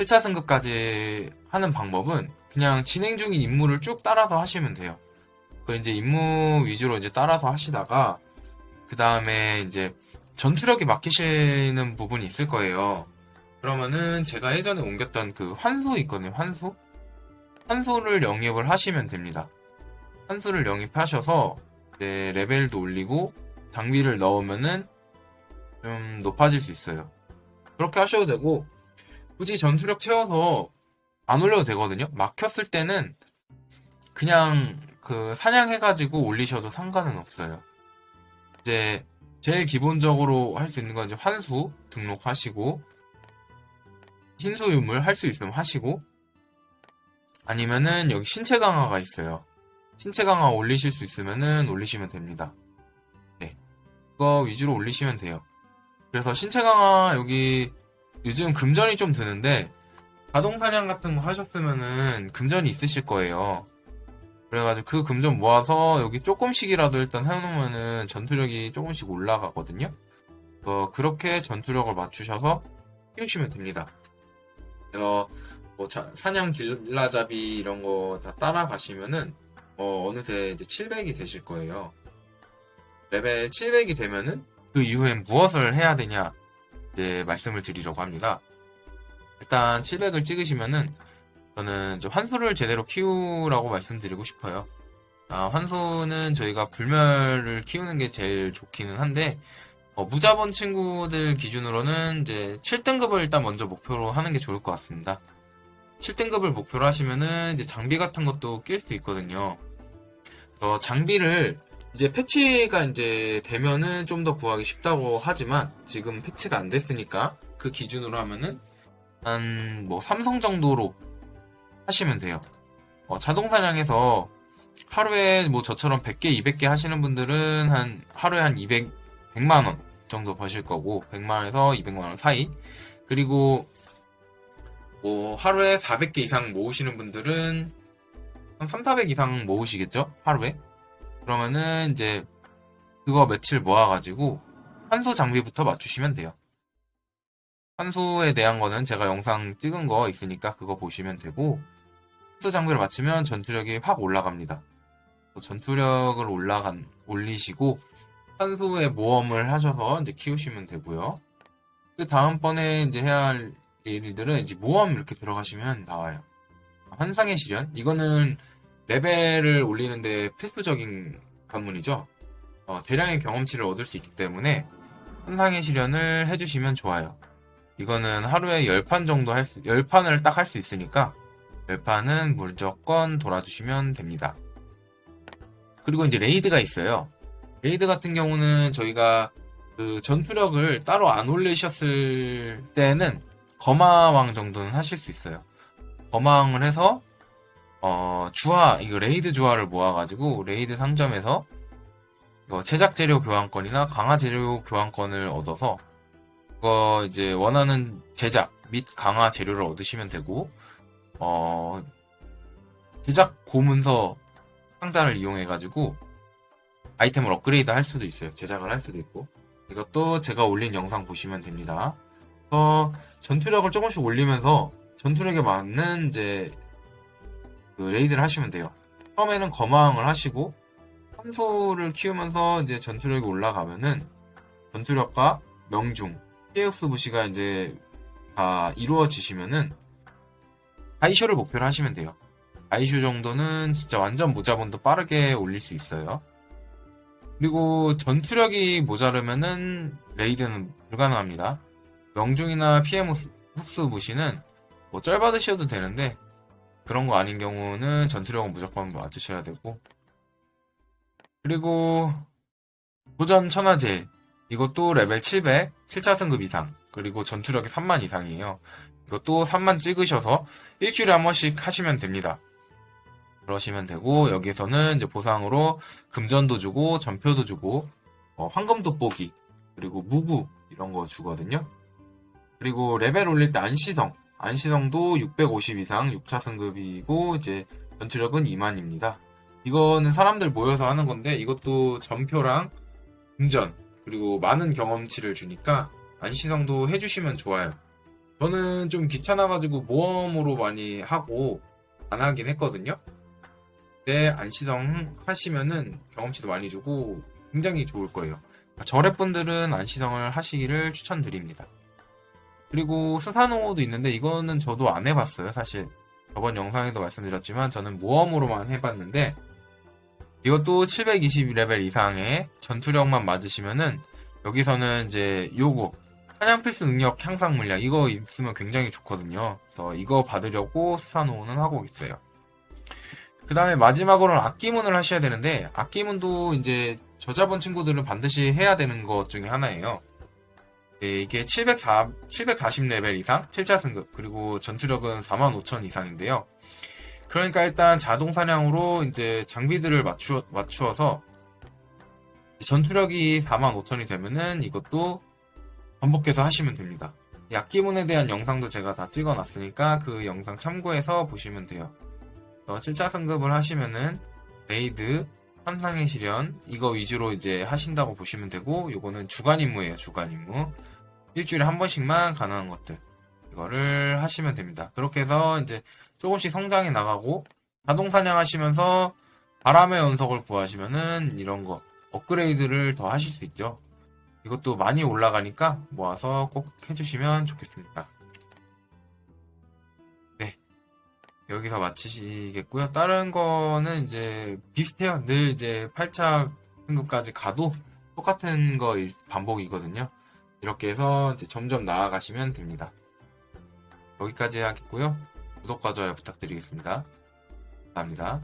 7차 승급까지 하는 방법은 그냥 진행 중인 임무를 쭉 따라서 하시면 돼요. 그 이제 임무 위주로 이제 따라서 하시다가 그 다음에 이제 전투력이 막히시는 부분이 있을 거예요. 그러면은 제가 예전에 옮겼던 그 환수 있거든요. 환수? 환수를 영입을 하시면 됩니다. 환수를 영입하셔서 이제 레벨도 올리고 장비를 넣으면은 좀 높아질 수 있어요. 그렇게 하셔도 되고 굳이 전투력 채워서 안 올려도 되거든요. 막혔을 때는 그냥 그 사냥해가지고 올리셔도 상관은 없어요. 이제 제일 기본적으로 할 수 있는 건 이제 환수 등록하시고 흰수 유물 할 수 있으면 하시고 아니면은 여기 신체 강화가 있어요. 신체 강화 올리실 수 있으면은 올리시면 됩니다. 네. 그거 위주로 올리시면 돼요. 그래서 신체 강화 여기 요즘 금전이 좀 드는데 자동 사냥 같은 거 하셨으면은 금전이 있으실 거예요. 그래가지고 그 금전 모아서 여기 조금씩이라도 일단 해놓으면은 전투력이 조금씩 올라가거든요. 어, 그렇게 전투력을 맞추셔서 키우시면 됩니다. 어, 뭐 자- 사냥 길라잡이 이런 거 다 따라가시면은 어, 어느새 이제 700이 되실 거예요. 레벨 700이 되면은 그 이후엔 무엇을 해야 되냐 이제 말씀을 드리려고 합니다. 일단 700을 찍으시면은 저는 환수를 제대로 키우라고 말씀드리고 싶어요. 아, 환수는 저희가 불멸을 키우는 게 제일 좋기는 한데 어, 무자본 친구들 기준으로는 이제 7등급을 일단 먼저 목표로 하는 게 좋을 것 같습니다. 7등급을 목표로 하시면은 이제 장비 같은 것도 낄 수 있거든요. 어, 장비를 이제 패치가 이제 되면은 좀 더 구하기 쉽다고 하지만 지금 패치가 안 됐으니까 그 기준으로 하면은 한 뭐 삼성 정도로 하시면 돼요. 어, 자동 사냥해서 하루에 뭐 저처럼 100개, 200개 하시는 분들은 한 하루에 한 200, 100만 원 정도 버실 거고 100만 원에서 200만 원 사이. 그리고 뭐 하루에 400개 이상 모으시는 분들은 한 3, 400 이상 모으시겠죠? 하루에? 그러면은 이제 그거 며칠 모아가지고 환수 장비부터 맞추시면 돼요. 환수에 대한 거는 제가 영상 찍은 거 있으니까 그거 보시면 되고 환수 장비를 맞추면 전투력이 확 올라갑니다. 전투력을 올라간 올리시고 환수에 모험을 하셔서 이제 키우시면 되고요. 그 다음번에 이제 해야 할 일들은 이제 모험 이렇게 들어가시면 나와요. 환상의 시련 이거는 레벨을 올리는데 필수적인 관문이죠. 어, 대량의 경험치를 얻을 수 있기 때문에 환상의 시련을 해주시면 좋아요. 이거는 하루에 10판 정도 할 수, 10판을 딱 할 수 있으니까 10판은 무조건 돌아주시면 됩니다. 그리고 이제 레이드가 있어요. 레이드 같은 경우는 저희가 그 전투력을 따로 안 올리셨을 때는 거마왕 정도는 하실 수 있어요. 거마왕을 해서 어, 주화, 이거 레이드 주화를 모아가지고, 레이드 상점에서, 이거 제작 재료 교환권이나 강화 재료 교환권을 얻어서, 그거 이제 원하는 제작 및 강화 재료를 얻으시면 되고, 어, 제작 고문서 상자를 이용해가지고, 아이템을 업그레이드 할 수도 있어요. 제작을 할 수도 있고. 이것도 제가 올린 영상 보시면 됩니다. 어, 전투력을 조금씩 올리면서, 전투력에 맞는 이제 그 레이드를 하시면 돼요. 처음에는 거망을 하시고 함소를 키우면서 이제 전투력이 올라가면은 전투력과 명중, 피해 흡수 부시가 이제 다 이루어지시면은 아이쇼를 목표로 하시면 돼요. 아이쇼 정도는 진짜 완전 무자본도 빠르게 올릴 수 있어요. 그리고 전투력이 모자르면은 레이드는 불가능합니다. 명중이나 피해 흡수 부시는 뭐 쩔 받으셔도 되는데 그런 거 아닌 경우는 전투력은 무조건 맞으셔야 되고. 그리고 도전 천하제. 이것도 레벨 700 7차 승급 이상. 그리고 전투력이 3만 이상이에요. 이것도 3만 찍으셔서 일주일에 한 번씩 하시면 됩니다. 그러시면 되고 여기서는 이제 보상으로 금전도 주고 전표도 주고 어, 황금 돋보기 그리고 무구 이런 거 주거든요. 그리고 레벨 올릴 때 안시성 안시성도 650 이상 6차 승급이고 이제 전투력은 2만입니다. 이거는 사람들 모여서 하는 건데 이것도 전표랑 금전 그리고 많은 경험치를 주니까 안시성도 해주시면 좋아요. 저는 좀 귀찮아가지고 모험으로 많이 하고 안 하긴 했거든요. 근데 안시성 하시면은 경험치도 많이 주고 굉장히 좋을 거예요. 절액분들은 안시성을 하시기를 추천드립니다. 그리고 스사노도 있는데 이거는 저도 안 해봤어요. 사실 저번 영상에도 말씀드렸지만 저는 모험으로만 해봤는데 이것도 720레벨 이상의 전투력만 맞으시면은 여기서는 이제 요거 사냥 필수 능력 향상 물량 이거 있으면 굉장히 좋거든요. 그래서 이거 받으려고 스사노는 하고 있어요. 그 다음에 마지막으로는 악기문을 하셔야 되는데 악기문도 이제 저자본 친구들은 반드시 해야 되는 것 중에 하나예요. 예, 이게 704, 740레벨 이상 7차 승급 그리고 전투력은 45,000 이상인데요. 그러니까 일단 자동 사냥으로 이제 장비들을 맞추어, 맞추어서 전투력이 45,000이 되면은 이것도 반복해서 하시면 됩니다. 이 악기문에 대한 영상도 제가 다 찍어 놨으니까 그 영상 참고해서 보시면 돼요. 어, 7차 승급을 하시면은 레이드, 환상의 시련 이거 위주로 이제 하신다고 보시면 되고 요거는 주간 임무예요 주간 임무. 일주일에 한 번씩만 가능한 것들. 이거를 하시면 됩니다. 그렇게 해서 이제 조금씩 성장해 나가고 자동 사냥하시면서 바람의 연석을 구하시면은 이런 거 업그레이드를 더 하실 수 있죠. 이것도 많이 올라가니까 모아서 꼭 해주시면 좋겠습니다 여기서 마치시겠고요. 다른 거는 이제 비슷해요. 늘 이제 8차 승급까지 가도 똑같은 거 일- 반복이거든요. 이렇게 해서 이제 점점 나아가시면 됩니다. 여기까지 하겠고요. 구독과 좋아요 부탁드리겠습니다. 감사합니다.